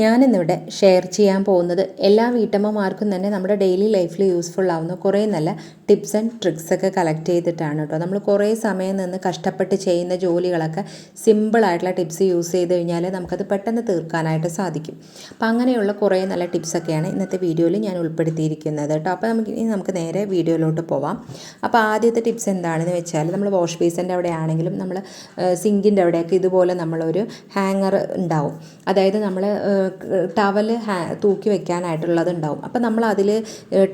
ഞാനിന്നിവിടെ ഷെയർ ചെയ്യാൻ പോകുന്നത് എല്ലാ വീട്ടമ്മമാർക്കും തന്നെ നമ്മുടെ ഡെയിലി ലൈഫിൽ യൂസ്ഫുൾ ആവുന്ന കുറേ നല്ല ടിപ്സ് ആൻഡ് ട്രിക്സ് ഒക്കെ കളക്ട് ചെയ്തിട്ടാണ് കേട്ടോ നമ്മൾ കുറേ സമയം നിന്ന് കഷ്ടപ്പെട്ട് ചെയ്യുന്ന ജോലികളൊക്കെ സിമ്പിളായിട്ടുള്ള ടിപ്സ് യൂസ് ചെയ്ത് കഴിഞ്ഞാൽ നമുക്കത് പെട്ടെന്ന് തീർക്കാനായിട്ട് സാധിക്കും. അപ്പം അങ്ങനെയുള്ള കുറേ നല്ല ടിപ്സൊക്കെയാണ് ഇന്നത്തെ വീഡിയോയിൽ ഞാൻ ഉൾപ്പെടുത്തിയിരിക്കുന്നത് കേട്ടോ അപ്പോൾ നമുക്ക് ഇനി നമുക്ക് നേരെ വീഡിയോയിലോട്ട് പോവാം. അപ്പോൾ ആദ്യത്തെ ടിപ്സ് എന്താണെന്ന് വെച്ചാൽ നമ്മൾ വാഷ് ബേസിന്റെ അവിടെ ആണെങ്കിലും നമ്മൾ സിങ്കിന്റെ അവിടെയൊക്കെ ഇതുപോലെ നമ്മളൊരു ഹാങ്ങർ ഉണ്ടാവും. അതായത് നമ്മൾ ടവൽ ഹാ തൂക്കി വെക്കാനായിട്ടുള്ളതുണ്ടാവും. അപ്പോൾ നമ്മൾ അതിൽ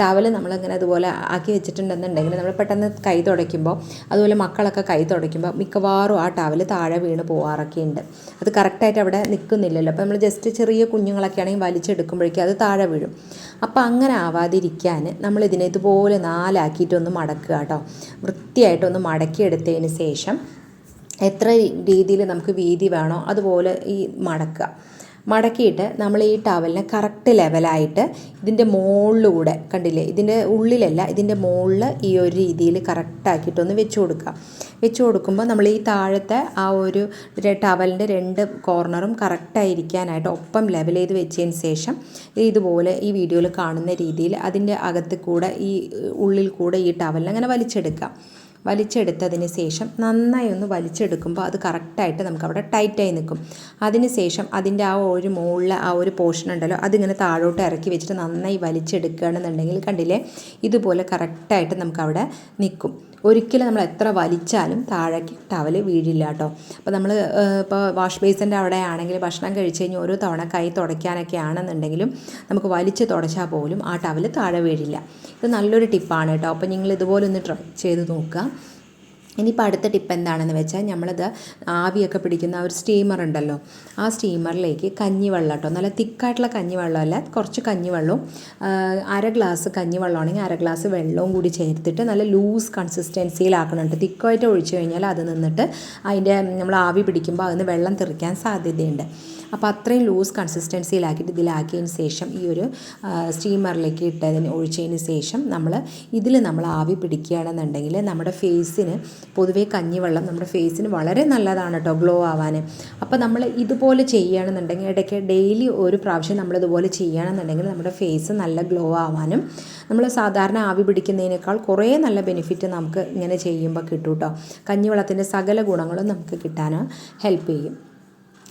ടവൽ നമ്മളിങ്ങനെ അതുപോലെ ആക്കി വെച്ചിട്ടുണ്ടെന്നുണ്ടെങ്കിൽ നമ്മൾ പെട്ടെന്ന് കൈ തുടയ്ക്കുമ്പോൾ അതുപോലെ മക്കളൊക്കെ കൈ തുടയ്ക്കുമ്പോൾ മിക്കവാറും ആ ടവൽ താഴെ വീണ് പോകാറൊക്കെ ഉണ്ട് അത് കറക്റ്റായിട്ട് അവിടെ നിൽക്കുന്നില്ലല്ലോ അപ്പോൾ നമ്മൾ ജസ്റ്റ് ചെറിയ കുഞ്ഞുങ്ങളൊക്കെ ആണെങ്കിൽ വലിച്ചെടുക്കുമ്പോഴേക്കും അത് താഴെ വീഴും. അപ്പോൾ അങ്ങനെ ആവാതിരിക്കാൻ നമ്മൾ ഇതിനെ ഇതുപോലെ നാലാക്കിയിട്ടൊന്ന് മടക്കുക കേട്ടോ. വൃത്തിയായിട്ടൊന്ന് മടക്കിയെടുത്തതിന് ശേഷം എത്ര രീതിയിൽ നമുക്ക് വീതി വേണോ അതുപോലെ ഈ മടക്കുക. മടക്കിയിട്ട് നമ്മൾ ഈ ടവലിനെ കറക്റ്റ് ലെവലായിട്ട് ഇതിന്റെ മുകളിലൂടെ കണ്ടില്ലേ? ഇതിന്റെ ഉള്ളിലല്ല ഇതിന്റെ മുകളിൽ ഈ ഒരു രീതിയിൽ കറക്റ്റാക്കിയിട്ടൊന്ന് വെച്ച് കൊടുക്കുക. വെച്ച് കൊടുക്കുമ്പോൾ നമ്മൾ ഈ താഴത്തെ ആ ഒരു ടവലിന്റെ രണ്ട് കോർണറും കറക്റ്റായിരിക്കാനായിട്ട് ഒപ്പം ലെവൽ ചെയ്ത് വെച്ചതിന് ശേഷം ഇതുപോലെ ഈ വീഡിയോയിൽ കാണുന്ന രീതിയിൽ അതിന്റെ അകത്ത് കൂടെ ഈ ഉള്ളിൽ കൂടെ ഈ ടവലിനെ അങ്ങനെ വലിച്ചെടുക്കുക. വലിച്ചെടുത്തതിന് ശേഷം നന്നായി ഒന്ന് വലിച്ചെടുക്കുമ്പോൾ അത് കറക്റ്റായിട്ട് നമുക്ക് അവിടെ ടൈറ്റായി നിൽക്കും. അതിന് ശേഷം അതിന്റെ ആ ഒരു മുകളിൽ ആ ഒരു പോർഷൻ ഉണ്ടല്ലോ അതിങ്ങനെ താഴോട്ട് ഇറക്കി വെച്ചിട്ട് നന്നായി വലിച്ചെടുക്കുകയാണെന്നുണ്ടെങ്കിൽ കണ്ടില്ലേ ഇതുപോലെ കറക്റ്റായിട്ട് നമുക്ക് അവിടെ നിൽക്കും. ഒരിക്കലും നമ്മൾ എത്ര വലിച്ചാലും താഴേക്ക് ടവൽ വീഴില്ല കേട്ടോ. അപ്പോൾ നമ്മൾ ഇപ്പോൾ വാഷ് ബേസിന്റെ അവിടെ ആണെങ്കിൽ ഭക്ഷണം കഴിച്ച് കഴിഞ്ഞ് ഓരോ തവണ കൈ തുടയ്ക്കാനൊക്കെ ആണെന്നുണ്ടെങ്കിലും നമുക്ക് വലിച്ച് തുടച്ചാൽ പോലും ആ ടവൽ താഴെ വീഴില്ല. ഇത് നല്ലൊരു ടിപ്പാണ് കേട്ടോ. അപ്പോൾ നിങ്ങൾ ഇതുപോലെ ഒന്ന് ട്രൈ ചെയ്ത് നോക്കുക. ഇനിയിപ്പോൾ അടുത്ത ടിപ്പ് എന്താണെന്ന് വെച്ചാൽ നമ്മളത് ആവിയൊക്കെ പിടിക്കുന്ന ഒരു സ്റ്റീമർ ഉണ്ടല്ലോ ആ സ്റ്റീമറിലേക്ക് കഞ്ഞിവെള്ളം കേട്ടോ. നല്ല തിക്കായിട്ടുള്ള കഞ്ഞിവെള്ളമല്ല കുറച്ച് കഞ്ഞിവെള്ളവും അര ഗ്ലാസ് കഞ്ഞിവെള്ളമാണെങ്കിൽ അര ഗ്ലാസ് വെള്ളവും കൂടി ചേർത്തിട്ട് നല്ല ലൂസ് കൺസിസ്റ്റൻസിയിലാക്കണുണ്ട് തിക്കായിട്ട് ഒഴിച്ചു കഴിഞ്ഞാൽ അത് നിന്നിട്ട് അതിന്റെ നമ്മൾ ആവി പിടിക്കുമ്പോൾ അതിന് വെള്ളം തെറിക്കാൻ സാധ്യതയുണ്ട്. അപ്പോൾ അത്രയും ലൂസ് കൺസിസ്റ്റൻസിയിലാക്കിയിട്ട് ഇതിലാക്കിയതിന് ശേഷം ഈ ഒരു സ്റ്റീമറിലേക്ക് ഇട്ടതിന് ഒഴിച്ചതിന് ശേഷം നമ്മൾ ഇതിൽ നമ്മൾ ആവി പിടിക്കുകയാണെന്നുണ്ടെങ്കിൽ നമ്മുടെ ഫേസിന് പൊതുവേ കഞ്ഞിവെള്ളം നമ്മുടെ ഫേസിന് വളരെ നല്ലതാണ് കേട്ടോ ഗ്ലോ ആവാൻ. അപ്പോൾ നമ്മൾ ഇതുപോലെ ചെയ്യുകയാണെന്നുണ്ടെങ്കിൽ ഇടയ്ക്ക് ഡെയിലി ഒരു പ്രാവശ്യം നമ്മൾ ഇതുപോലെ ചെയ്യുകയാണെന്നുണ്ടെങ്കിൽ നമ്മുടെ ഫേസ് നല്ല ഗ്ലോ ആവാനും നമ്മൾ സാധാരണ ആവി പിടിക്കുന്നതിനേക്കാൾ കുറേ നല്ല ബെനിഫിറ്റ് നമുക്ക് ഇങ്ങനെ ചെയ്യുമ്പോൾ കിട്ടും കേട്ടോ കഞ്ഞിവെള്ളത്തിന്റെ സകല ഗുണങ്ങളും നമുക്ക് കിട്ടാൻ ഹെൽപ്പ് ചെയ്യും.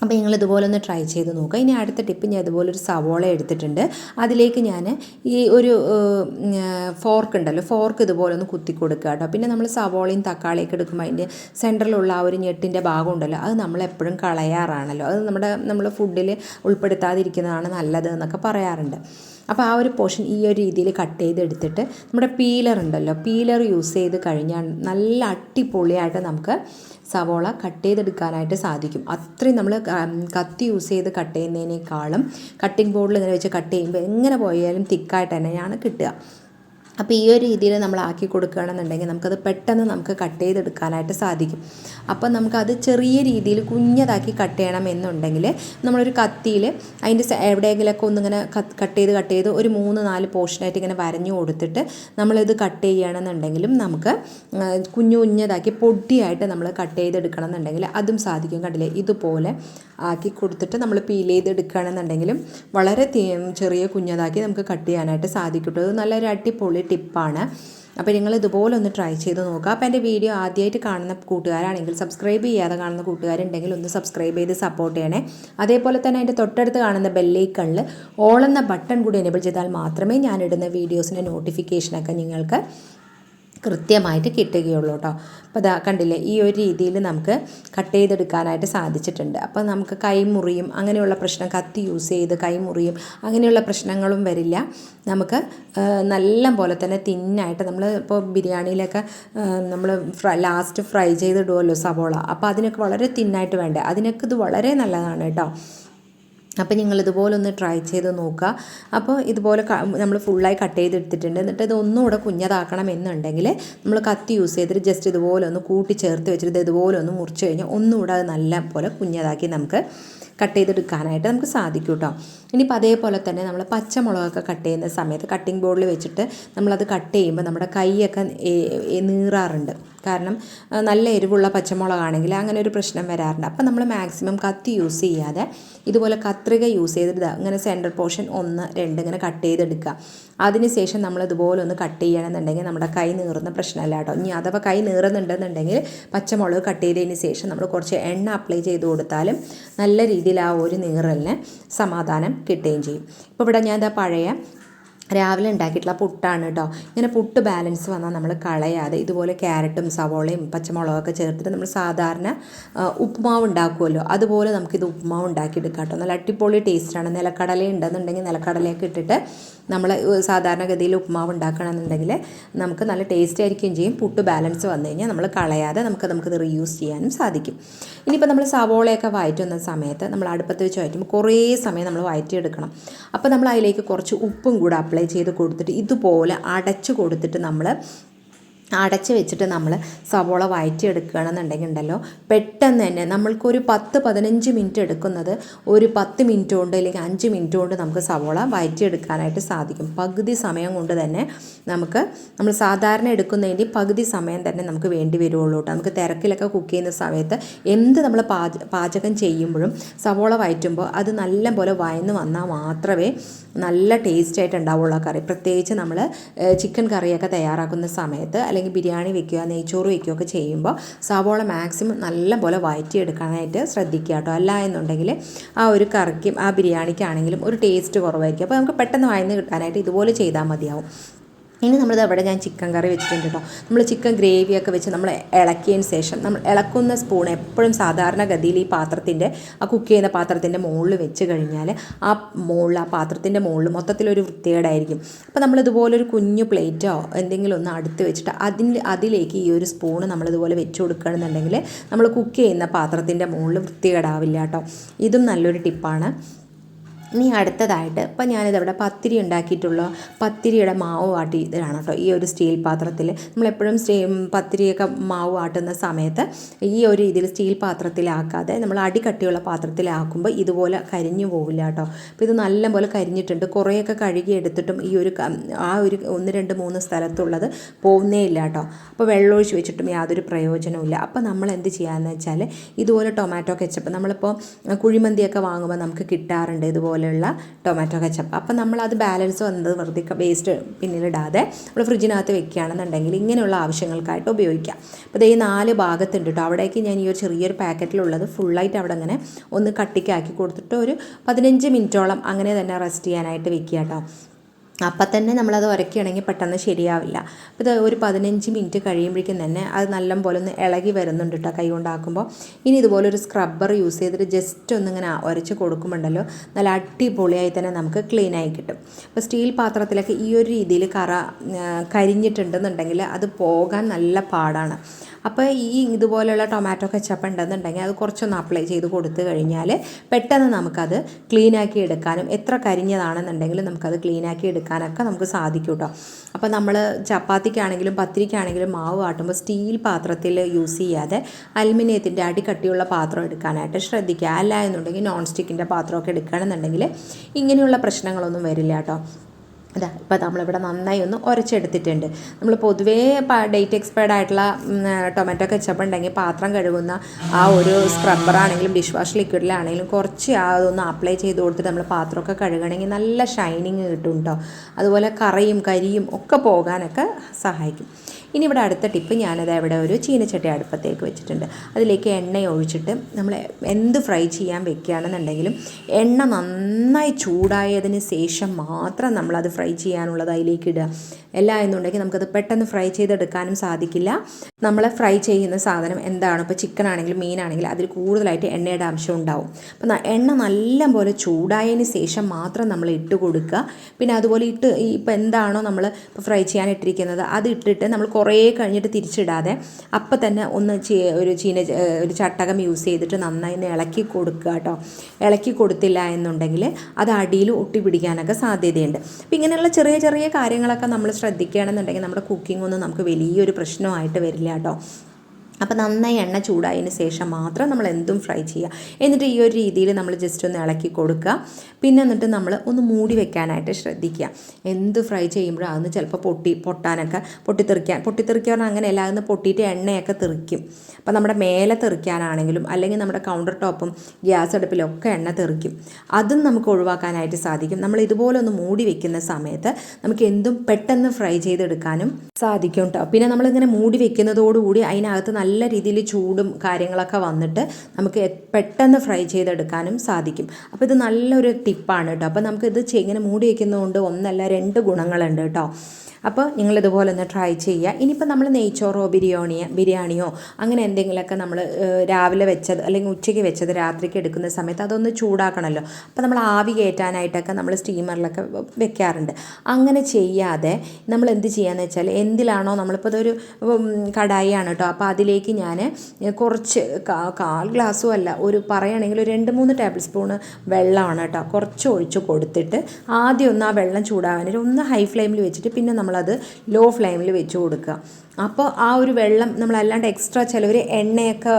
അപ്പോൾ നിങ്ങൾ ഇതുപോലെ ഒന്ന് ട്രൈ ചെയ്ത് നോക്കുക ഇനി അടുത്ത ടിപ്പ് ഞാൻ ഇതുപോലെ ഒരു സവോള എടുത്തിട്ടുണ്ട്. അതിലേക്ക് ഞാൻ ഈ ഒരു ഫോർക്ക് ഉണ്ടല്ലോ ഫോർക്ക് ഇതുപോലെ ഒന്ന് കുത്തി കൊടുക്കുക കേട്ടോ. പിന്നെ നമ്മൾ സവോളയും തക്കാളിയൊക്കെ എടുക്കുമ്പോൾ അതിന്റെ സെന്ററിലുള്ള ആ ഒരു ഞെട്ടിന്റെ ഭാഗം ഉണ്ടല്ലോ അത് നമ്മൾ എപ്പോഴും കളയാറാണല്ലോ. അത് നമ്മുടെ നമ്മൾ ഫുഡിൽ ഉൾപ്പെടുത്താതിരിക്കുന്നതാണ് നല്ലത് എന്നൊക്കെ പറയാറുണ്ട്. അപ്പോൾ ആ ഒരു പോർഷൻ ഈ ഒരു രീതിയിൽ കട്ട് ചെയ്തെടുത്തിട്ട് നമ്മുടെ പീലർ ഉണ്ടല്ലോ പീലർ യൂസ് ചെയ്ത് കഴിഞ്ഞാൽ നല്ല അടിപൊളിയായിട്ട് നമുക്ക് സവോള കട്ട് ചെയ്തെടുക്കാനായിട്ട് സാധിക്കും. അത്രയും നമ്മൾ കത്തി യൂസ് ചെയ്ത് കട്ട് ചെയ്യുന്നതിനേക്കാളും കട്ടിംഗ് ബോർഡിൽ ഇങ്ങനെ വെച്ച് കട്ട് ചെയ്യുമ്പോൾ എങ്ങനെ പോയാലും തിക്കായിട്ട് തന്നെയാണ് കിട്ടുക. അപ്പോൾ ഈ ഒരു രീതിയിൽ നമ്മൾ ആക്കി കൊടുക്കുകയാണെന്നുണ്ടെങ്കിൽ നമുക്കത് പെട്ടെന്ന് നമുക്ക് കട്ട് ചെയ്തെടുക്കാനായിട്ട് സാധിക്കും. അപ്പോൾ നമുക്കത് ചെറിയ രീതിയിൽ കുഞ്ഞതാക്കി കട്ട് ചെയ്യണം എന്നുണ്ടെങ്കിൽ നമ്മളൊരു കത്തിയിൽ അതിന്റെ എവിടെയെങ്കിലൊക്കെ ഒന്നിങ്ങനെ കട്ട് ചെയ്ത് കട്ട് ചെയ്ത് ഒരു മൂന്ന് നാല് പോർഷനായിട്ട് ഇങ്ങനെ വരഞ്ഞു കൊടുത്തിട്ട് നമ്മളിത് കട്ട് ചെയ്യുകയാണെന്നുണ്ടെങ്കിലും നമുക്ക് കുഞ്ഞു കുഞ്ഞതാക്കി പൊടിയായിട്ട് നമ്മൾ കട്ട് ചെയ്തെടുക്കണം എന്നുണ്ടെങ്കിൽ അതും സാധിക്കും കണ്ടില്ലേ? ഇതുപോലെ ആക്കി കൊടുത്തിട്ട് നമ്മൾ പീൽ ചെയ്തെടുക്കുകയാണെന്നുണ്ടെങ്കിലും വളരെ ചെറിയ കുഞ്ഞതാക്കി നമുക്ക് കട്ട് ചെയ്യാനായിട്ട് സാധിക്കും. നല്ലൊരു അടിപൊളി ടിപ്പാണ്. അപ്പോൾ നിങ്ങൾ ഇതുപോലെ ഒന്ന് ട്രൈ ചെയ്ത് നോക്കുക അപ്പോൾ എന്റെ വീഡിയോ ആദ്യമായിട്ട് കാണുന്ന കൂട്ടുകാരാണെങ്കിൽ സബ്സ്ക്രൈബ് ചെയ്യാതെ കാണുന്ന കൂട്ടുകാരുണ്ടെങ്കിൽ ഒന്ന് സബ്സ്ക്രൈബ് ചെയ്ത് സപ്പോർട്ട് ചെയ്യണേ. അതേപോലെ തന്നെ അതിന്റെ തൊട്ടടുത്ത് കാണുന്ന ബെല്ലൈക്കണിൽ ഓൾ എന്ന ബട്ടൺ കൂടി എനേബിൾ ചെയ്താൽ മാത്രമേ ഞാനിടുന്ന വീഡിയോസിന്റെ നോട്ടിഫിക്കേഷനൊക്കെ നിങ്ങൾക്ക് കൃത്യമായിട്ട് കിട്ടുകയുള്ളൂ കേട്ടോ. അപ്പോൾ ഇതാ കണ്ടില്ലേ ഈ ഒരു രീതിയിൽ നമുക്ക് കട്ട് ചെയ്തെടുക്കാനായിട്ട് സാധിച്ചിട്ടുണ്ട്. അപ്പോൾ നമുക്ക് കൈമുറിയും അങ്ങനെയുള്ള പ്രശ്നം കത്തി യൂസ് ചെയ്ത് കൈമുറിയും അങ്ങനെയുള്ള പ്രശ്നങ്ങളും വരില്ല. നമുക്ക് നല്ല പോലെ തന്നെ തിന്നായിട്ട് നമ്മൾ ഇപ്പോൾ ബിരിയാണിയിലൊക്കെ നമ്മൾ ഫ്രൈ ലാസ്റ്റ് ഫ്രൈ ചെയ്തിടുമല്ലോ സവോള. അപ്പോൾ അതിനൊക്കെ വളരെ തിന്നായിട്ട് വേണ്ടേ? അതിനൊക്കെ ഇത് വളരെ നല്ലതാണ് കേട്ടോ. അപ്പോൾ നിങ്ങൾ ഇതുപോലെ ഒന്ന് ട്രൈ ചെയ്ത് നോക്കുക. അപ്പോൾ ഇതുപോലെ നമ്മൾ ഫുള്ളായി കട്ട് ചെയ്തെടുത്തിട്ടുണ്ട്. എന്നിട്ട് ഇത് ഒന്നുകൂടെ കുഞ്ഞതാക്കണം എന്നുണ്ടെങ്കിൽ നമ്മൾ കത്തി യൂസ് ചെയ്തിട്ട് ജസ്റ്റ് ഇതുപോലെ ഒന്ന് കൂട്ടി ചേർത്ത് വെച്ചിട്ട് ഇതുപോലെ ഒന്ന് മുറിച്ച് കഴിഞ്ഞാൽ ഒന്നുകൂടെ അത് നല്ല പോലെ കുഞ്ഞതാക്കി നമുക്ക് കട്ട് ചെയ്തെടുക്കാനായിട്ട് നമുക്ക് സാധിക്കും കേട്ടോ ഇനിയിപ്പോൾ അതേപോലെ തന്നെ നമ്മൾ പച്ചമുളകൊക്കെ കട്ട് ചെയ്യുന്ന സമയത്ത് കട്ടിംഗ് ബോർഡിൽ വെച്ചിട്ട് നമ്മളത് കട്ട് ചെയ്യുമ്പോൾ നമ്മുടെ കൈയൊക്കെ നീറാറുണ്ട്. കാരണം നല്ല എരിവുള്ള പച്ചമുളകാണെങ്കിൽ അങ്ങനെ ഒരു പ്രശ്നം വരാറുണ്ട്. അപ്പം നമ്മൾ മാക്സിമം കത്തി യൂസ് ചെയ്യാതെ ഇതുപോലെ കത്രിക യൂസ് ചെയ്തിട്ട് അങ്ങനെ സെന്റർ പോർഷൻ ഒന്ന് രണ്ട് ഇങ്ങനെ കട്ട് ചെയ്തെടുക്കുക. അതിനുശേഷം നമ്മൾ ഇതുപോലെ ഒന്ന് കട്ട് ചെയ്യണമെന്നുണ്ടെങ്കിൽ നമ്മുടെ കൈ നീറുന്ന പ്രശ്നമല്ല കേട്ടോ. ഇനി അഥവാ കൈ നീറുന്നുണ്ടെന്നുണ്ടെങ്കിൽ പച്ചമുളക് കട്ട് ചെയ്തതിന് ശേഷം നമ്മൾ കുറച്ച് എണ്ണ അപ്ലൈ ചെയ്ത് കൊടുത്താലും നല്ല രീതിയിൽ ആ ഒരു നീറലിന് സമാധാനം കിട്ടുകയും ചെയ്യും. ഇപ്പോൾ ഇവിടെ ഞാൻ ഇതാ പഴയ രാവിലെ ഉണ്ടാക്കിയിട്ടുള്ള പുട്ടാണ് കേട്ടോ ഇങ്ങനെ പുട്ട് ബാലൻസ് വന്നാൽ നമ്മൾ കളയാതെ ഇതുപോലെ ക്യാരറ്റും സവോളയും പച്ചമുളകൊക്കെ ചേർത്തിട്ട് നമ്മൾ സാധാരണ ഉപ്പുമാവ് ഉണ്ടാക്കുമല്ലോ അതുപോലെ നമുക്കിത് ഉപ്പുമാവ് ഉണ്ടാക്കിയെടുക്കാം കേട്ടോ നല്ല അടിപൊളി ടേസ്റ്റാണ് നിലക്കടല ഉണ്ടെന്നുണ്ടെങ്കിൽ നിലക്കടലയൊക്കെ ഇട്ടിട്ട് നമ്മൾ സാധാരണഗതിയിൽ ഉപ്പുമാവ് ഉണ്ടാക്കണമെന്നുണ്ടെങ്കിൽ നമുക്ക് നല്ല ടേസ്റ്റ് ആയിരിക്കുകയും ചെയ്യും. പുട്ട് ബാലൻസ് വന്നു കഴിഞ്ഞാൽ നമ്മൾ കളയാതെ നമുക്ക് നമുക്കത് റീയൂസ് ചെയ്യാനും സാധിക്കും. ഇനിയിപ്പോൾ നമ്മൾ സവോളയൊക്കെ വഴറ്റുന്ന സമയത്ത് നമ്മൾ അടുപ്പത്ത് വെച്ച് വഴറ്റുമ്പോൾ കുറേ സമയം നമ്മൾ വഴറ്റിയെടുക്കണം അപ്പോൾ നമ്മൾ അതിലേക്ക് കുറച്ച് ഉപ്പും കൂടെ അപ്ലൈ ചെയ്ത് കൊടുത്തിട്ട് ഇതുപോലെ അടച്ചു കൊടുത്തിട്ട് നമ്മൾ അടച്ച് വെച്ചിട്ട് നമ്മൾ സവോള വഴറ്റിയെടുക്കുകയാണെന്നുണ്ടെങ്കിൽ ഉണ്ടല്ലോ പെട്ടെന്ന് തന്നെ നമ്മൾക്കൊരു പത്ത് പതിനഞ്ച് മിനിറ്റ് എടുക്കുന്നത് ഒരു പത്ത് മിനിറ്റ് കൊണ്ട് അല്ലെങ്കിൽ അഞ്ച് മിനിറ്റ് കൊണ്ട് നമുക്ക് സവോള വഴറ്റിയെടുക്കാനായിട്ട് സാധിക്കും. പകുതി സമയം കൊണ്ട് തന്നെ നമുക്ക് നമ്മൾ സാധാരണ എടുക്കുന്നതിന്റെ പകുതി സമയം തന്നെ നമുക്ക് വേണ്ടി വരുള്ളൂ കേട്ടോ. നമുക്ക് തിരക്കിലൊക്കെ കുക്ക് ചെയ്യുന്ന സമയത്ത് എന്ത് നമ്മൾ പാചകം ചെയ്യുമ്പോഴും സവോള വഴറ്റുമ്പോൾ അത് നല്ല പോലെ വയന്ന് വന്നാൽ മാത്രമേ നല്ല ടേസ്റ്റ് ആയിട്ട് ഉണ്ടാവുള്ള കറി. പ്രത്യേകിച്ച് നമ്മൾ ചിക്കൻ കറിയൊക്കെ തയ്യാറാക്കുന്ന സമയത്ത് അല്ലെങ്കിൽ ബിരിയാണി വെക്കുക നെയ്ച്ചോറ് വെക്കുകയൊക്കെ ചെയ്യുമ്പോൾ സവോള മാക്സിമം നല്ല പോലെ വഴറ്റിയെടുക്കാനായിട്ട് ശ്രദ്ധിക്കുക കേട്ടോ. അല്ല എന്നുണ്ടെങ്കിൽ ആ ഒരു കറിക്കും ആ ബിരിയാണിക്കാണെങ്കിലും ഒരു ടേസ്റ്റ് കുറവായിരിക്കും. അപ്പോൾ നമുക്ക് പെട്ടെന്ന് വായന്ന് കിട്ടാനായിട്ട് ഇതുപോലെ ചെയ്താൽ മതിയാവും. ഇനി നമ്മളിത് അവിടെ ഞാൻ ചിക്കൻ കറി വെച്ചിട്ടുണ്ട് കേട്ടോ നമ്മൾ ചിക്കൻ ഗ്രേവിയൊക്കെ വെച്ച് നമ്മൾ ഇളക്കിയതിന് ശേഷം നമ്മൾ ഇളക്കുന്ന സ്പൂൺ എപ്പോഴും സാധാരണഗതിയിൽ ഈ പാത്രത്തിന്റെ ആ കുക്ക് ചെയ്യുന്ന പാത്രത്തിന്റെ മുകളിൽ വെച്ച് കഴിഞ്ഞാൽ ആ മുകളിൽ ആ പാത്രത്തിന്റെ മുകളിൽ മൊത്തത്തിലൊരു വൃത്തികേടായിരിക്കും. അപ്പോൾ നമ്മളിതുപോലൊരു കുഞ്ഞു പ്ലേറ്റോ എന്തെങ്കിലും ഒന്ന് അടുത്ത് വെച്ചിട്ട് അതിൽ അതിലേക്ക് ഈ ഒരു സ്പൂൺ നമ്മളിതുപോലെ വെച്ച് കൊടുക്കുകയാണെന്നുണ്ടെങ്കിൽ നമ്മൾ കുക്ക് ചെയ്യുന്ന പാത്രത്തിന്റെ മുകളിൽ വൃത്തികേടാവില്ല കേട്ടോ ഇതും നല്ലൊരു ടിപ്പാണ്. ഇനി അടുത്തതായിട്ട് ഇപ്പം ഞാനിതവിടെ പത്തിരി ഉണ്ടാക്കിയിട്ടുള്ള പത്തിരിയുടെ മാവ് വാട്ടി ഇതാണ് കേട്ടോ ഈ ഒരു സ്റ്റീൽ പാത്രത്തിൽ നമ്മളെപ്പോഴും സ്റ്റീ പത്തിരിയൊക്കെ മാവ് വാട്ടുന്ന സമയത്ത് ഈ ഒരു ഇതിൽ സ്റ്റീൽ പാത്രത്തിലാക്കാതെ നമ്മൾ അടി കട്ടിയുള്ള പാത്രത്തിലാക്കുമ്പോൾ ഇതുപോലെ കരിഞ്ഞു പോവില്ല കേട്ടോ. അപ്പോൾ ഇത് നല്ലപോലെ കരിഞ്ഞിട്ടുണ്ട്. കുറേയൊക്കെ കഴുകി എടുത്തിട്ടും ഈ ഒരു ആ ഒരു ഒന്ന് രണ്ട് മൂന്ന് സ്ഥലത്തുള്ളത് പോകുന്നേ ഇല്ല കേട്ടോ. അപ്പോൾ വെള്ളമൊഴിച്ച് വെച്ചിട്ടും യാതൊരു പ്രയോജനവുമില്ല അപ്പോൾ നമ്മൾ എന്ത് ചെയ്യാമെന്ന് വെച്ചാൽ ഇതുപോലെ ടൊമാറ്റോ കെച്ചപ്പ് നമ്മളിപ്പോൾ കുഴിമന്തിയൊക്കെ വാങ്ങുമ്പോൾ നമുക്ക് കിട്ടാറുണ്ട് ഇതുപോലെയുള്ള ടൊമാറ്റോ കച്ചപ്പ്. അപ്പോൾ നമ്മളത് ബാലൻസ് വന്നത് വെറുതെ വേസ്റ്റ് പിന്നിലിടാതെ നമ്മൾ ഫ്രിഡ്ജിനകത്ത് വെക്കുകയാണെന്നുണ്ടെങ്കിൽ ഇങ്ങനെയുള്ള ആവശ്യങ്ങൾക്കായിട്ട് ഉപയോഗിക്കാം. അപ്പോൾ ഈ നാല് ഭാഗത്തുണ്ട് കേട്ടോ അവിടേക്ക് ഞാൻ ഈ ഒരു ചെറിയൊരു പാക്കറ്റിലുള്ളത് ഫുള്ളായിട്ട് അവിടെ അങ്ങനെ ഒന്ന് കട്ടിക്കാക്കി കൊടുത്തിട്ട് ഒരു പതിനഞ്ച് മിനിറ്റോളം അങ്ങനെ തന്നെ റെസ്റ്റ് ചെയ്യാനായിട്ട് വെക്കുക കേട്ടോ അപ്പം തന്നെ നമ്മളത് ഉരക്കുകയാണെങ്കിൽ പെട്ടെന്ന് ശരിയാവില്ല. അപ്പോൾ ഇത് ഒരു പതിനഞ്ച് മിനിറ്റ് കഴിയുമ്പോഴേക്കും തന്നെ അത് നല്ല പോലെ ഒന്ന് ഇളകി വരുന്നുണ്ട് കേട്ടോ കൈ കൊണ്ടാക്കുമ്പോൾ. ഇനി ഇതുപോലെ ഒരു സ്ക്രബ്ബർ യൂസ് ചെയ്തിട്ട് ജസ്റ്റ് ഒന്നിങ്ങനെ ഉരച്ച് കൊടുക്കുമ്പോണ്ടല്ലോ നല്ല അടിപൊളിയായി തന്നെ നമുക്ക് ക്ലീൻ ആയി കിട്ടും. അപ്പോൾ സ്റ്റീൽ പാത്രത്തിലൊക്കെ ഈ ഒരു രീതിയിൽ കറ കരിഞ്ഞിട്ടുണ്ടെന്നുണ്ടെങ്കിൽ അത് പോകാൻ നല്ല പാടാണ്. അപ്പോൾ ഈ ഇതുപോലെയുള്ള ടൊമാറ്റോ കെച്ചപ്പ് ഉണ്ടെന്നുണ്ടെങ്കിൽ അത് കുറച്ചൊന്ന് അപ്ലൈ ചെയ്ത് കൊടുത്തു കഴിഞ്ഞാൽ പെട്ടെന്ന് നമുക്കത് ക്ലീനാക്കി എടുക്കാനും എത്ര കരിഞ്ഞതാണെന്നുണ്ടെങ്കിലും നമുക്കത് ക്ലീനാക്കി എടുക്കാനൊക്കെ നമുക്ക് സാധിക്കും കേട്ടോ അപ്പോൾ നമ്മൾ ചപ്പാത്തിക്കാണെങ്കിലും പത്തിരിക്കാണെങ്കിലും മാവ് ആട്ടുമ്പോൾ സ്റ്റീൽ പാത്രത്തിൽ യൂസ് ചെയ്യാതെ അലുമിനിയത്തിന്റെ അടിക്കട്ടിയുള്ള പാത്രം എടുക്കാനായിട്ട് ശ്രദ്ധിക്കുക. അല്ല എന്നുണ്ടെങ്കിൽ നോൺ സ്റ്റിക്കിന്റെ പാത്രമൊക്കെ എടുക്കുകയാണെന്നുണ്ടെങ്കിൽ ഇങ്ങനെയുള്ള പ്രശ്നങ്ങളൊന്നും വരില്ല കേട്ടോ ഇതാ ഇപ്പോൾ നമ്മളിവിടെ നന്നായി ഒന്ന് ഉരച്ചെടുത്തിട്ടുണ്ട് നമ്മൾ പൊതുവേ ഡേറ്റ് എക്സ്പയർഡ് ആയിട്ടുള്ള ടൊമാറ്റോ കെച്ചപ്പ് ഉണ്ടെങ്കിൽ പാത്രം കഴുകുന്ന ആ ഒരു സ്ക്രബ്ബറാണെങ്കിലും ഡിഷ് വാഷ് ലിക്വിഡിലാണെങ്കിലും കുറച്ച് അതൊന്ന് അപ്ലൈ ചെയ്ത് കൊടുത്തിട്ട് നമ്മൾ പാത്രമൊക്കെ കഴുകണമെങ്കിൽ നല്ല ഷൈനിങ് കിട്ടും കേട്ടോ അതുപോലെ കറയും കരിയും ഒക്കെ പോകാനൊക്കെ സഹായിക്കും. ഇനി ഇവിടെ അടുത്ത ടിപ്പ് ഞാനത് ഇവിടെ ഒരു ചീനച്ചട്ടി അടുപ്പത്തേക്ക് വെച്ചിട്ടുണ്ട്. അതിലേക്ക് എണ്ണ ഒഴിച്ചിട്ട് നമ്മൾ എന്ത് ഫ്രൈ ചെയ്യാൻ വെക്കുകയാണെന്നുണ്ടെങ്കിലും എണ്ണ നന്നായി ചൂടായതിന് ശേഷം മാത്രം നമ്മളത് ഫ്രൈ ചെയ്യാനുള്ളത് അതിലേക്ക് ഇടുക. അല്ല എന്നുണ്ടെങ്കിൽ നമുക്കത് പെട്ടെന്ന് ഫ്രൈ ചെയ്തെടുക്കാനും സാധിക്കില്ല. നമ്മൾ ഫ്രൈ ചെയ്യുന്ന സാധനം എന്താണ്? ഇപ്പോൾ ചിക്കൻ ആണെങ്കിലും മീനാണെങ്കിലും അതിൽ കൂടുതലായിട്ട് എണ്ണയുടെ അംശം ഉണ്ടാവും. അപ്പം എണ്ണ നല്ല പോലെ ചൂടായതിന് ശേഷം മാത്രം നമ്മൾ ഇട്ട് കൊടുക്കുക. പിന്നെ അതുപോലെ ഇട്ട് ഇപ്പോൾ എന്താണോ നമ്മൾ ഇപ്പോൾ ഫ്രൈ ചെയ്യാൻ ഇട്ടിരിക്കുന്നത് അത് ഇട്ടിട്ട് നമ്മൾ കുറേ കഴിഞ്ഞിട്ട് തിരിച്ചിടാതെ അപ്പം തന്നെ ഒന്ന് ഒരു ചീന ഒരു ചട്ടകം യൂസ് ചെയ്തിട്ട് നന്നായി ഒന്ന് ഇളക്കി കൊടുക്കുക കേട്ടോ. ഇളക്കി കൊടുത്തില്ല എന്നുണ്ടെങ്കിൽ അത് അടിയിൽ ഒട്ടി പിടിക്കാനൊക്കെ സാധ്യതയുണ്ട്. അപ്പം ഇങ്ങനെയുള്ള ചെറിയ ചെറിയ കാര്യങ്ങളൊക്കെ നമ്മൾ ശ്രദ്ധിക്കുകയാണെന്നുണ്ടെങ്കിൽ നമ്മുടെ കുക്കിംഗ് ഒന്നും നമുക്ക് വലിയൊരു പ്രശ്നമായിട്ട് വരില്ല കേട്ടോ. അപ്പോൾ നന്നായി എണ്ണ ചൂടായതിന് ശേഷം മാത്രം നമ്മൾ എന്തും ഫ്രൈ ചെയ്യുക. എന്നിട്ട് ഈ ഒരു രീതിയിൽ നമ്മൾ ജസ്റ്റ് ഒന്ന് ഇളക്കി കൊടുക്കുക. പിന്നെ എന്നിട്ട് നമ്മൾ ഒന്ന് മൂടി വെക്കാനായിട്ട് ശ്രദ്ധിക്കുക. എന്ത് ഫ്രൈ ചെയ്യുമ്പോഴും അതൊന്ന് ചിലപ്പോൾ പൊട്ടി പൊട്ടാനൊക്കെ പൊട്ടിത്തെറിക്കാൻ പൊട്ടിത്തെറിക്കുക പറഞ്ഞാൽ അങ്ങനെ എല്ലാവരും പൊട്ടിയിട്ട് എണ്ണയൊക്കെ തെറിക്കും. അപ്പോൾ നമ്മുടെ മേലെ തെറിക്കാനാണെങ്കിലും അല്ലെങ്കിൽ നമ്മുടെ കൗണ്ടർ ടോപ്പും ഗ്യാസ് അടുപ്പിലൊക്കെ എണ്ണ തെറിക്കും. അതും നമുക്ക് ഒഴിവാക്കാനായിട്ട് സാധിക്കും. നമ്മൾ ഇതുപോലെ ഒന്ന് മൂടി വെക്കുന്ന സമയത്ത് നമുക്ക് എന്തും പെട്ടെന്ന് ഫ്രൈ ചെയ്തെടുക്കാനും സാധിക്കും കേട്ടോ പിന്നെ നമ്മളിങ്ങനെ മൂടി വെക്കുന്നതോടുകൂടി അതിനകത്ത് നല്ല രീതിയിൽ ചൂടും കാര്യങ്ങളൊക്കെ വന്നിട്ട് നമുക്ക് പെട്ടെന്ന് ഫ്രൈ ചെയ്തെടുക്കാനും സാധിക്കും. അപ്പോൾ ഇത് നല്ലൊരു ടിപ്പാണ് കേട്ടോ. അപ്പോൾ നമുക്കിത് ഇങ്ങനെ മൂടി വയ്ക്കുന്നതുകൊണ്ട് ഒന്നല്ല രണ്ട് ഗുണങ്ങളുണ്ട് കേട്ടോ. അപ്പോൾ നിങ്ങൾ ഇതുപോലെ ഒന്ന് ട്രൈ ചെയ്യുക. ഇനിയിപ്പോൾ നമ്മൾ നെയ്ച്ചോറോ ബിരിയാണിയോ ബിരിയാണിയോ അങ്ങനെ എന്തെങ്കിലുമൊക്കെ നമ്മൾ രാവിലെ വെച്ചത് അല്ലെങ്കിൽ ഉച്ചയ്ക്ക് വെച്ചത് രാത്രിക്ക് എടുക്കുന്ന സമയത്ത് അതൊന്ന് ചൂടാക്കണമല്ലോ അപ്പോൾ നമ്മൾ ആവി കയറ്റാനായിട്ടൊക്കെ നമ്മൾ സ്റ്റീമറിലൊക്കെ വെക്കാറുണ്ട്. അങ്ങനെ ചെയ്യാതെ നമ്മൾ എന്ത് ചെയ്യാന്ന് വെച്ചാൽ എന്തിലാണോ നമ്മളിപ്പോൾ ഇതൊരു കടായിയാണ് കേട്ടോ അപ്പോൾ അതിലേക്ക് ഞാൻ കുറച്ച് കാൽ ഗ്ലാസ്സും അല്ല ഒരു പറയുകയാണെങ്കിൽ ഒരു രണ്ട് മൂന്ന് ടേബിൾ സ്പൂണ് വെള്ളമാണ് കേട്ടോ കുറച്ച് ഒഴിച്ച് കൊടുത്തിട്ട് ആദ്യം ഒന്ന് ആ വെള്ളം ചൂടാവാനായിട്ട് ഒന്ന് ഹൈ ഫ്ലെയിമിൽ വെച്ചിട്ട് പിന്നെ നമ്മളത് ലോ ഫ്ലെയിമിൽ വെച്ച് കൊടുക്കുക അപ്പോൾ ആ ഒരു വെള്ളം നമ്മളല്ലാണ്ട് എക്സ്ട്രാ ചിലവർ എണ്ണയൊക്കെ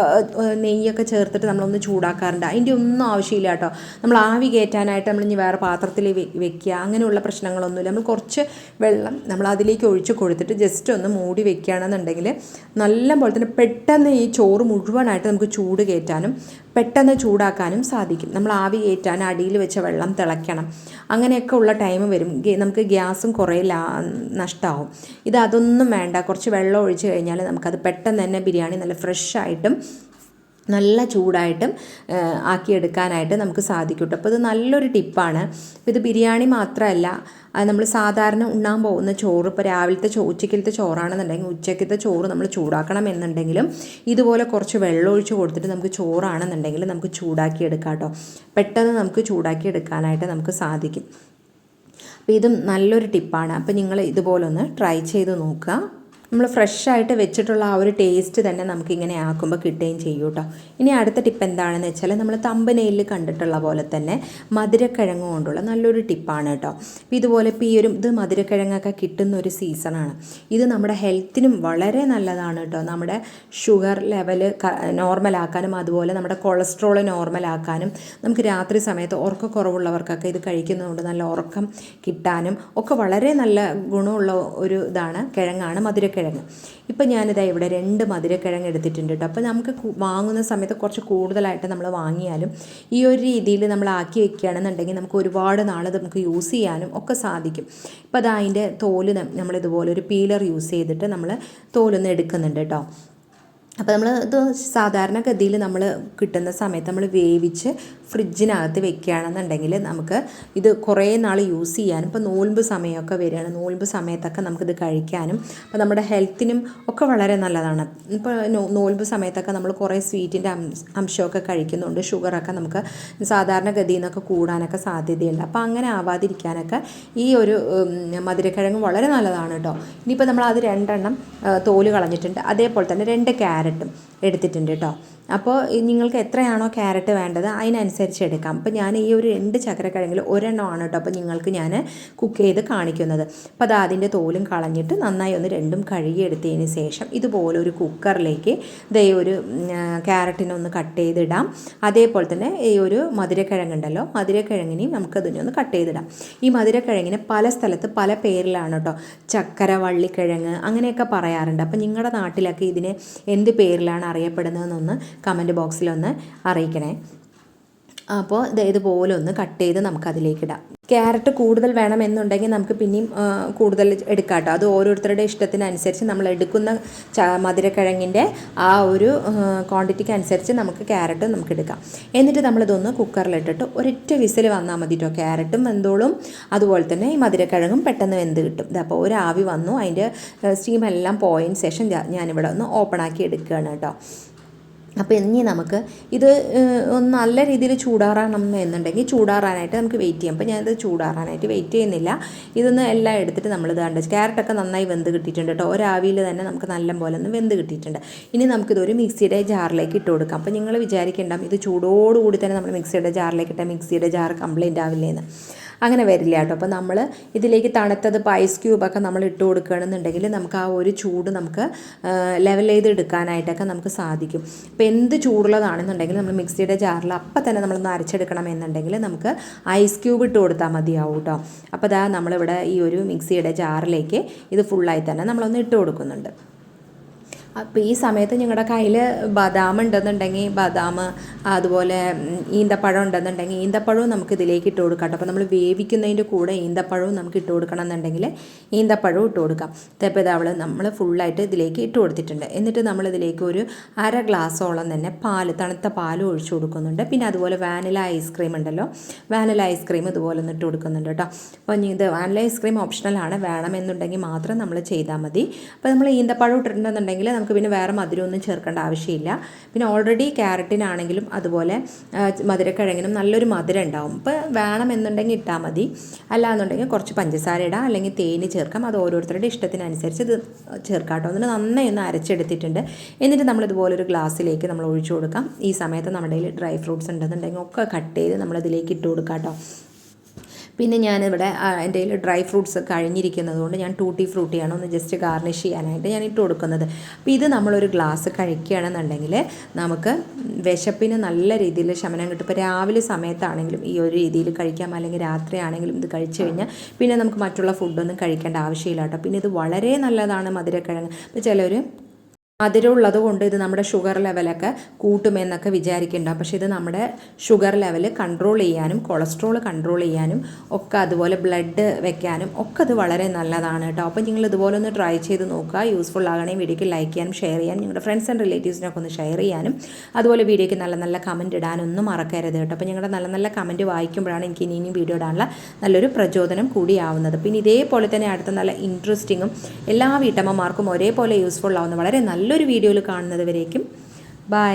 നെയ്യൊക്കെ ചേർത്തിട്ട് നമ്മളൊന്ന് ചൂടാക്കാറുണ്ട്. അതിന്റെ ഒന്നും ആവശ്യമില്ല കേട്ടോ. നമ്മൾ ആവി കയറ്റാനായിട്ട് നമ്മൾ ഇനി വേറെ പാത്രത്തിൽ വെക്കുക. അങ്ങനെയുള്ള പ്രശ്നങ്ങളൊന്നുമില്ല. നമ്മൾ കുറച്ച് വെള്ളം നമ്മൾ അതിലേക്ക് ഒഴിച്ച് കൊടുത്തിട്ട് ജസ്റ്റ് ഒന്ന് മൂടി വെക്കുകയാണെന്നുണ്ടെങ്കിൽ നല്ല പോലെ തന്നെ പെട്ടെന്ന് ഈ ചോറ് മുഴുവനായിട്ട് നമുക്ക് ചൂട് കയറ്റാനും പെട്ടെന്ന് ചൂടാക്കാനും സാധിക്കും. നമ്മൾ ആവി കയറ്റാൻ അടിയിൽ വെച്ച വെള്ളം തിളയ്ക്കണം. അങ്ങനെയൊക്കെ ഉള്ള ടൈം വരും. നമുക്ക് ഗ്യാസും കുറേ ലാ നഷ്ടമാവും ഇത് അതൊന്നും വേണ്ട. കുറച്ച് വെള്ളം ഒഴിച്ച് കഴിഞ്ഞാൽ നമുക്കത് പെട്ടെന്ന് തന്നെ ബിരിയാണി നല്ല ഫ്രഷായിട്ടും നല്ല ചൂടായിട്ടും ആക്കിയെടുക്കാനായിട്ട് നമുക്ക് സാധിക്കും അപ്പോൾ ഇത് നല്ലൊരു ടിപ്പാണ്. ഇത് ബിരിയാണി മാത്രമല്ല നമ്മൾ സാധാരണ ഉണ്ണാൻ പോകുന്ന ചോറ് ഇപ്പോൾ രാവിലത്തെ ചോ ഉച്ചക്കലത്തെ ചോറാണെന്നുണ്ടെങ്കിൽ ഉച്ചക്കത്തെ ചോറ് നമ്മൾ ചൂടാക്കണം എന്നുണ്ടെങ്കിലും ഇതുപോലെ കുറച്ച് വെള്ളം ഒഴിച്ച് കൊടുത്തിട്ട് നമുക്ക് ചോറാണെന്നുണ്ടെങ്കിൽ നമുക്ക് ചൂടാക്കി എടുക്കാം കേട്ടോ പെട്ടെന്ന് നമുക്ക് ചൂടാക്കി എടുക്കാനായിട്ട് നമുക്ക് സാധിക്കും. അപ്പോൾ ഇതും നല്ലൊരു ടിപ്പാണ്. അപ്പോൾ നിങ്ങൾ ഇതുപോലൊന്ന് ട്രൈ ചെയ്ത് നോക്കുക. നമ്മൾ ഫ്രഷ് ആയിട്ട് വെച്ചിട്ടുള്ള ആ ഒരു ടേസ്റ്റ് തന്നെ നമുക്കിങ്ങനെ ആക്കുമ്പോൾ കിട്ടുകയും ചെയ്യും കേട്ടോ. ഇനി അടുത്ത ടിപ്പ് എന്താണെന്ന് വെച്ചാൽ നമ്മൾ തമ്പനയിൽ കണ്ടിട്ടുള്ള പോലെ തന്നെ മധുരക്കിഴങ്ങ് കൊണ്ടുള്ള നല്ലൊരു ടിപ്പാണ് കേട്ടോ. അപ്പോൾ ഇതുപോലെ ഇപ്പോൾ ഈ ഒരു ഇത് മധുരക്കിഴങ്ങൊക്കെ കിട്ടുന്ന ഒരു സീസണാണ് ഇത് നമ്മുടെ ഹെൽത്തിനും വളരെ നല്ലതാണ് കേട്ടോ. നമ്മുടെ ഷുഗർ ലെവൽ നോർമലാക്കാനും അതുപോലെ നമ്മുടെ കൊളസ്ട്രോൾ നോർമലാക്കാനും നമുക്ക് രാത്രി സമയത്ത് ഉറക്കക്കുറവുള്ളവർക്കൊക്കെ ഇത് കഴിക്കുന്നതുകൊണ്ട് നല്ല ഉറക്കം കിട്ടാനും ഒക്കെ വളരെ നല്ല ഗുണമുള്ള ഒരു ഇതാണ് കിഴങ്ങാണ് മധുരക്കിഴങ്ങ്. ഇപ്പം ഞാനിതാ ഇവിടെ രണ്ട് മധുരക്കിഴങ്ങ് എടുത്തിട്ടുണ്ട് കേട്ടോ അപ്പോൾ നമുക്ക് വാങ്ങുന്ന സമയത്ത് കുറച്ച് കൂടുതലായിട്ട് നമ്മൾ വാങ്ങിയാലും ഈ ഒരു രീതിയിൽ നമ്മൾ ആക്കി വെക്കുകയാണെന്നുണ്ടെങ്കിൽ നമുക്ക് ഒരുപാട് നാൾ നമുക്ക് യൂസ് ചെയ്യാനും ഒക്കെ സാധിക്കും. ഇപ്പോൾ അത് അതിന്റെ തോൽ നമ്മളിതുപോലെ ഒരു പീലർ യൂസ് ചെയ്തിട്ട് നമ്മൾ തോലൊന്ന് എടുക്കുന്നുണ്ട് കേട്ടോ അപ്പോൾ നമ്മൾ ഇത് സാധാരണഗതിയിൽ നമ്മൾ കിട്ടുന്ന സമയത്ത് നമ്മൾ വേവിച്ച് ഫ്രിഡ്ജിനകത്ത് വെക്കുകയാണെന്നുണ്ടെങ്കിൽ നമുക്ക് ഇത് കുറേ നാൾ യൂസ് ചെയ്യാനും ഇപ്പോൾ നോൽമ്പ് സമയമൊക്കെ വരികയാണ്. നോൽമ്പ് സമയത്തൊക്കെ നമുക്കിത് കഴിക്കാനും അപ്പോൾ നമ്മുടെ ഹെൽത്തിനും ഒക്കെ വളരെ നല്ലതാണ്. ഇപ്പോൾ നോൽമ്പ് സമയത്തൊക്കെ നമ്മൾ കുറേ സ്വീറ്റിന്റെ അംശമൊക്കെ കഴിക്കുന്നുണ്ട്. ഷുഗറൊക്കെ നമുക്ക് സാധാരണഗതിയിൽ നിന്നൊക്കെ കൂടാനൊക്കെ സാധ്യതയുണ്ട്. അപ്പോൾ അങ്ങനെ ആവാതിരിക്കാനൊക്കെ ഈ ഒരു മധുരക്കിഴങ്ങ് വളരെ നല്ലതാണ് കേട്ടോ. ഇനിയിപ്പോൾ നമ്മൾ അത് രണ്ടെണ്ണം തോൽ കളഞ്ഞിട്ടുണ്ട്. അതേപോലെ തന്നെ രണ്ട് ക്യാരറ്റും എടുത്തിട്ടുണ്ട് കേട്ടോ. അപ്പോൾ നിങ്ങൾക്ക് എത്രയാണോ ക്യാരറ്റ് വേണ്ടത് അതിനനുസരിച്ച് എടുക്കാം അപ്പോൾ ഞാൻ ഈ ഒരു രണ്ട് ചക്കരക്കിഴങ്ങിൽ ഒരെണ്ണമാണ് കേട്ടോ അപ്പോൾ നിങ്ങൾക്ക് ഞാൻ കുക്ക് ചെയ്ത് കാണിക്കുന്നത്. അപ്പോൾ അത് അതിന്റെ തോലും കളഞ്ഞിട്ട് നന്നായി ഒന്ന് രണ്ടും കഴുകിയെടുത്തതിന് ശേഷം ഇതുപോലെ ഒരു കുക്കറിലേക്ക് ദേ ഒരു ക്യാരറ്റിനൊന്ന് കട്ട് ചെയ്തിടാം. അതേപോലെ തന്നെ ഈ ഒരു മധുരക്കിഴങ്ങുണ്ടല്ലോ മധുരക്കിഴങ്ങിനെയും നമുക്കതിനെ ഒന്ന് കട്ട് ചെയ്തിടാം. ഈ മധുരക്കിഴങ്ങിന് പല സ്ഥലത്ത് പല പേരിലാണ് കേട്ടോ ചക്കര വള്ളിക്കിഴങ്ങ് അങ്ങനെയൊക്കെ പറയാറുണ്ട്. അപ്പോൾ നിങ്ങളുടെ നാട്ടിലൊക്കെ ഇതിന് എന്ത് പേരിലാണ് അറിയപ്പെടുന്നതെന്നൊന്ന് കമന്റ് ബോക്സിലൊന്ന് അറിയിക്കണേ. അപ്പോൾ ഇത് ഇതുപോലെ ഒന്ന് കട്ട് ചെയ്ത് നമുക്ക് നമുക്കതിലേക്കിടാം ക്യാരറ്റ് കൂടുതൽ വേണമെന്നുണ്ടെങ്കിൽ നമുക്ക് പിന്നെയും കൂടുതൽ എടുക്കാം കേട്ടോ. അത് ഓരോരുത്തരുടെ ഇഷ്ടത്തിനനുസരിച്ച് നമ്മൾ എടുക്കുന്ന മധുരക്കിഴങ്ങിന്റെ ആ ഒരു ക്വാണ്ടിറ്റിക്ക് അനുസരിച്ച് നമുക്ക് ക്യാരറ്റ് നമുക്ക് എടുക്കാം. എന്നിട്ട് നമ്മളിതൊന്ന് കുക്കറിലിട്ടിട്ട് ഒരൊറ്റ വിസിൽ വന്നാൽ മതി കേട്ടോ. ക്യാരറ്റും വെന്തോളും അതുപോലെ തന്നെ ഈ മധുരക്കിഴങ്ങും പെട്ടെന്ന് വെന്ത് കിട്ടും. ഇതപ്പോൾ ഒരു ആവി വന്നു അതിന്റെ സ്റ്റീമെല്ലാം പോയതിന് ശേഷം ഞാനിവിടെ ഒന്ന് ഓപ്പൺ ആക്കി എടുക്കുകയാണ് കേട്ടോ. അപ്പോൾ ഇനി നമുക്ക് ഇത് ഒന്ന് നല്ല രീതിയിൽ ചൂടാറാണം എന്നുണ്ടെങ്കിൽ ചൂടാറാനായിട്ട് നമുക്ക് വെയിറ്റ് ചെയ്യാം. അപ്പോൾ ഞാനിത് ചൂടാറാനായിട്ട് വെയിറ്റ് ചെയ്യുന്നില്ല. ഇതൊന്ന് എല്ലാം എടുത്തിട്ട് നമ്മൾ ഇത് കണ്ടു. ക്യാരറ്റൊക്കെ നന്നായി വെന്ത് കിട്ടിയിട്ടുണ്ട് കേട്ടോ. ഒരാവിയിൽ തന്നെ നമുക്ക് നല്ല പോലെ ഒന്ന് വെന്ത് കിട്ടിയിട്ടുണ്ട്. ഇനി നമുക്കിതൊരു മിക്സിയുടെ ജാറിലേക്ക് ഇട്ട് കൊടുക്കാം. അപ്പോൾ നിങ്ങൾ വിചാരിക്കേണ്ട ഇത് ചൂടോടുകൂടി തന്നെ നമ്മൾ മിക്സിയുടെ ജാറിലേക്ക് ഇട്ടാൽ മിക്സിയുടെ ജാർ കംപ്ലൈന്റ് ആവില്ലേന്ന്. അങ്ങനെ വരില്ല കേട്ടോ. അപ്പോൾ നമ്മൾ ഇതിലേക്ക് തണുത്തത് ഐസ് ക്യൂബൊക്കെ നമ്മൾ ഇട്ട് കൊടുക്കുകയാണെന്നുണ്ടെങ്കിൽ നമുക്ക് ആ ഒരു ചൂട് നമുക്ക് ലെവൽ ചെയ്ത് എടുക്കാനായിട്ടൊക്കെ നമുക്ക് സാധിക്കും. ഇപ്പോൾ എന്ത് ചൂടുള്ളതാണെന്നുണ്ടെങ്കിൽ നമ്മൾ മിക്സിയുടെ ജാറിൽ അപ്പം തന്നെ നമ്മൾ അരച്ചെടുക്കണം എന്നുണ്ടെങ്കിൽ നമുക്ക് ഐസ് ക്യൂബ് ഇട്ട് കൊടുത്താൽ മതിയാവും കേട്ടോ. അപ്പോൾ അതാ നമ്മളിവിടെ ഈ ഒരു മിക്സിയുടെ ജാറിലേക്ക് ഇത് ഫുള്ളായി തന്നെ നമ്മളൊന്ന് ഇട്ട് കൊടുക്കുന്നുണ്ട്. അപ്പോൾ ഈ സമയത്ത് ഞങ്ങളുടെ കയ്യിൽ ബദാം ഉണ്ടെന്നുണ്ടെങ്കിൽ ബദാം അതുപോലെ ഈന്തപ്പഴം ഉണ്ടെന്നുണ്ടെങ്കിൽ ഈന്തപ്പഴവും നമുക്ക് ഇതിലേക്ക് ഇട്ട് കൊടുക്കാം അപ്പോൾ നമ്മൾ വേവിക്കുന്നതിന്റെ കൂടെ ഈന്തപ്പഴവും നമുക്ക് ഇട്ട് കൊടുക്കണം എന്നുണ്ടെങ്കിൽ ഈന്തപ്പഴവും ഇട്ട് കൊടുക്കാം. അപ്പോൾ ഇത് നമ്മൾ ഫുള്ളായിട്ട് ഇതിലേക്ക് ഇട്ട് കൊടുത്തിട്ടുണ്ട്. എന്നിട്ട് നമ്മൾ ഇതിലേക്ക് ഒരു അര ഗ്ലാസ്സോളം തന്നെ പാൽ തണുത്ത പാൽ ഒഴിച്ചു കൊടുക്കുന്നുണ്ട്. പിന്നെ അതുപോലെ വാനില ഐസ്ക്രീം ഉണ്ടല്ലോ വാനില ഐസ്ക്രീം ഇതുപോലെ ഒന്ന് ഇട്ട് കൊടുക്കുന്നുണ്ട് കേട്ടോ. അപ്പോൾ ഇത് വാനില ഐസ്ക്രീം ഓപ്ഷണലാണ് വേണമെന്നുണ്ടെങ്കിൽ മാത്രം നമ്മൾ ചെയ്താൽ മതി. അപ്പോൾ നമ്മൾ ഈന്തപ്പഴം ഇട്ടിട്ടുണ്ടെന്നുണ്ടെങ്കിൽ നമുക്ക് പിന്നെ വേറെ മധുരമൊന്നും ചേർക്കേണ്ട ആവശ്യമില്ല. പിന്നെ ഓൾറെഡി ക്യാരറ്റിനാണെങ്കിലും അതുപോലെ മധുരക്കിഴങ്ങിനും നല്ലൊരു മധുരം ഉണ്ടാവും ഇപ്പോൾ വേണമെന്നുണ്ടെങ്കിൽ ഇട്ടാൽ മതി. അല്ലാന്നുണ്ടെങ്കിൽ കുറച്ച് പഞ്ചസാര ഇടാം. അല്ലെങ്കിൽ തേന് ചേർക്കാം. അത് ഓരോരുത്തരുടെ ഇഷ്ടത്തിനനുസരിച്ച് ഇത് ചേർക്കാം കേട്ടോ. എന്നിട്ട് നന്നായി ഒന്ന് അരച്ചെടുത്തിട്ടുണ്ട്. എന്നിട്ട് നമ്മൾ ഇതുപോലെ ഒരു ഗ്ലാസ്സിലേക്ക് നമ്മൾ ഒഴിച്ചു കൊടുക്കാം. ഈ സമയത്ത് നമ്മുടെ ഡ്രൈ ഫ്രൂട്ട്സ് ഉണ്ടെന്നുണ്ടെങ്കിൽ ഒക്കെ കട്ട് ചെയ്ത് നമ്മളിതിലേക്ക് ഇട്ട് കൊടുക്കാം കേട്ടോ. പിന്നെ ഞാനിവിടെ എന്റെ കയ്യിൽ ഡ്രൈ ഫ്രൂട്ട്സ് കഴിഞ്ഞിരിക്കുന്നത് കൊണ്ട് ഞാൻ ടൂട്ടി ഫ്രൂട്ടിയാണ് ഒന്ന് ജസ്റ്റ് ഗാർണിഷ് ചെയ്യാനായിട്ട് ഞാൻ ഇട്ട് കൊടുക്കുന്നത്. അപ്പോൾ ഇത് നമ്മളൊരു ഗ്ലാസ് കഴിക്കുകയാണെന്നുണ്ടെങ്കിൽ നമുക്ക് വിശപ്പിന് നല്ല രീതിയിൽ ശമനം കിട്ടും. ഇപ്പോൾ രാവിലെ സമയത്താണെങ്കിലും ഈ ഒരു രീതിയിൽ കഴിക്കാം അല്ലെങ്കിൽ രാത്രിയാണെങ്കിലും ഇത് കഴിച്ചു കഴിഞ്ഞാൽ പിന്നെ നമുക്ക് മറ്റുള്ള ഫുഡൊന്നും കഴിക്കേണ്ട ആവശ്യമില്ല കേട്ടോ. പിന്നെ ഇത് വളരെ നല്ലതാണ് മധുരക്കിഴങ്ങ്. ഇപ്പോൾ ചിലർ മധുരമുള്ളത് കൊണ്ട് ഇത് നമ്മുടെ ഷുഗർ ലെവലൊക്കെ കൂട്ടുമെന്നൊക്കെ വിചാരിക്കുന്നുണ്ടാവും പക്ഷേ ഇത് നമ്മുടെ ഷുഗർ ലെവൽ കൺട്രോൾ ചെയ്യാനും കൊളസ്ട്രോൾ കൺട്രോൾ ചെയ്യാനും ഒക്കെ അതുപോലെ ബ്ലഡ് വെക്കാനും ഒക്കെ അത് വളരെ നല്ലതാണ് കേട്ടോ അപ്പോൾ നിങ്ങൾ ഇതുപോലെ ഒന്ന് ട്രൈ ചെയ്ത് നോക്കുക. യൂസ്ഫുൾ ആകണേ വീഡിയോക്ക് ലൈക്ക് ചെയ്യാനും ഷെയർ ചെയ്യാനും നിങ്ങളുടെ ഫ്രണ്ട്സ് ആൻഡ് റിലേറ്റീവ്സിനൊക്കെ ഒന്ന് ഷെയർ ചെയ്യാനും. അതുപോലെ വീഡിയോക്ക് നല്ല നല്ല കമന്റ് ഇടാനൊന്നും മറക്കരുത് കേട്ടോ അപ്പോൾ നിങ്ങളുടെ നല്ല നല്ല കമന്റ് വായിക്കുമ്പോഴാണ് എനിക്ക് ഇനി ഇനിയും വീഡിയോ ഇടാനുള്ള നല്ലൊരു പ്രചോദനം കൂടിയാവുന്നത്. പിന്നെ ഇതേപോലെ തന്നെ അടുത്ത നല്ല ഇൻട്രസ്റ്റിങ്ങും എല്ലാ വീട്ടമ്മമാർക്കും ഒരേപോലെ യൂസ്ഫുൾ ആവുന്ന വളരെ നല്ലൊരു വീഡിയോയിൽ കാണുന്നത് വരേക്കും. ബൈ.